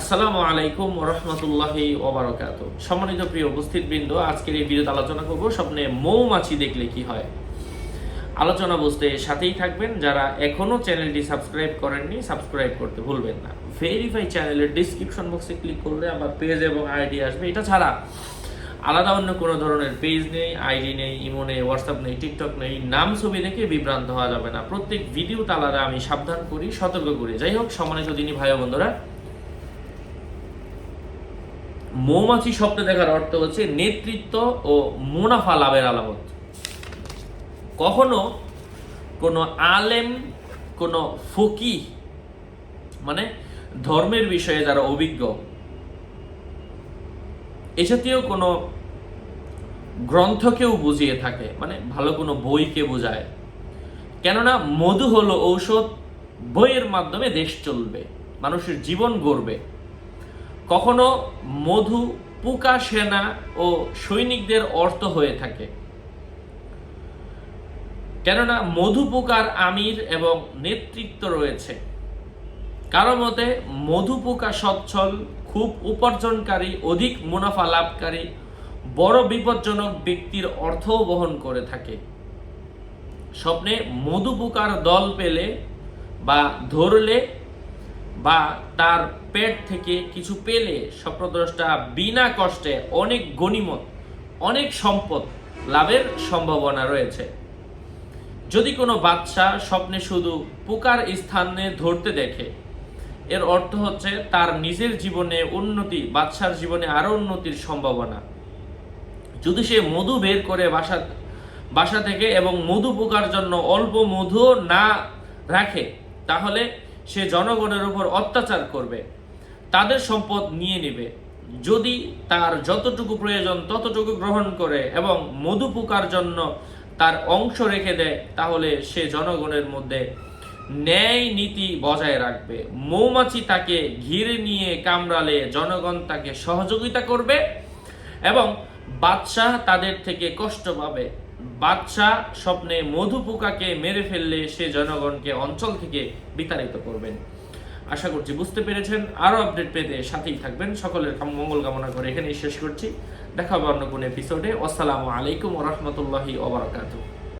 আসসালামু আলাইকুম রহমতুল্লাহি সম্মানিত প্রিয় আজকের এই আলোচনা স্বপ্নে মৌমাছি দেখলে কি হয়। আলোচনা বুঝতে সাথেই থাকবেন, যারা এখনও চ্যানেলটি সাবস্ক্রাইব করেননি, সাবস্ক্রাইব করতে ভুলবেন না। ভেরিফাই চ্যানেলের ডিসক্রিপশন বক্সে ক্লিক করলে আমার পেজ এবং আইডি আসবে। এটা ছাড়া আলাদা অন্য কোনো ধরনের পেজ নেই আইডি নেই ইমো নেই হোয়াটসঅ্যাপ নেই টিকটক নেই, নাম ছবি দেখে বিভ্রান্ত হওয়া যাবে না। প্রত্যেক ভিডিওতে আলাদা আমি সাবধান করি, সতর্ক করি। যাই হোক, সম্মানিত দিনী ভাই বন্ধুরা মৌমাছি স্বপ্নে দেখার অর্থ হচ্ছে নেতৃত্ব ও মুনাফা লাভের আলামত। কখনো কোনো আলেম, কোনো ফকি মানে ধর্মের বিষয়ে যারা অভিজ্ঞ, এ জাতীয় কোনো গ্রন্থকেও বুঝিয়ে থাকে মানে ভালো কোনো বইকে বোঝায়। কেননা মধু হলো ঔষধ, বইয়ের মাধ্যমে দেশ চলবে, মানুষের জীবন গড়বে। কখনো মধু, পুকা, সেনা ও সৈনিকদের অর্থ হয়ে থাকে। কেননা মধু, পোকার আমির এবং নেতৃত্ব রয়েছে। কারও মতে, মধু, পোকা সচ্ছল, খুব উপার্জনকারী, অধিক মুনাফা লাভকারী, বড় বিপজ্জনক ব্যক্তির অর্থও বহন করে থাকে। স্বপ্নে মধু, পোকার দল পেলে বা ধরলে বা তার পেট থেকে কিছু পেলে স্বপ্নদ্রষ্টা বিনা কষ্টে অনেক গণিমত, অনেক সম্পদ লাভের সম্ভাবনা রয়েছে। যদি কোনো বাচ্চা স্বপ্নে শুধু পোকার স্থানে ধরতে দেখে, এর অর্থ হচ্ছে তার নিজের জীবনে উন্নতি, বাচ্চার জীবনে আরও উন্নতির সম্ভাবনা। যদি সে মধু বের করে বাসা বাসা থেকে এবং মধু পোকার জন্য অল্প মধু না রাখে, তাহলে সে জনগণের উপর অত্যাচার করবে, তাদের সম্পদ নিয়ে নেবে। যদি তার যতটুকু প্রয়োজন ততটুকু গ্রহণ করে এবং মধু পোকার জন্য তার অংশ রেখে দেয়, তাহলে সে জনগণের মধ্যে ন্যায় নীতি বজায় রাখবে। মৌমাছি তাকে ঘিরে নিয়ে কামড়ালে জনগণ তাকে সহযোগিতা করবে এবং বাদশাহ তাদের থেকে কষ্ট পাবে। বাদশাহ স্বপ্নে মধু পোকাকে মেরে ফেললে সে জনগণকে অঞ্চল থেকে বিতাড়িত করবেন। আশা করছি বুঝতে পেরেছেন। আরও আপডেট পেতে সাথেই থাকবেন। সকলের মঙ্গল কামনা করে এখানেই শেষ করছি। দেখা হবে অন্য কোনো এপিসোডে আসসালামু আলাইকুম রহমতুল্লাহি ওবরাকাতুহ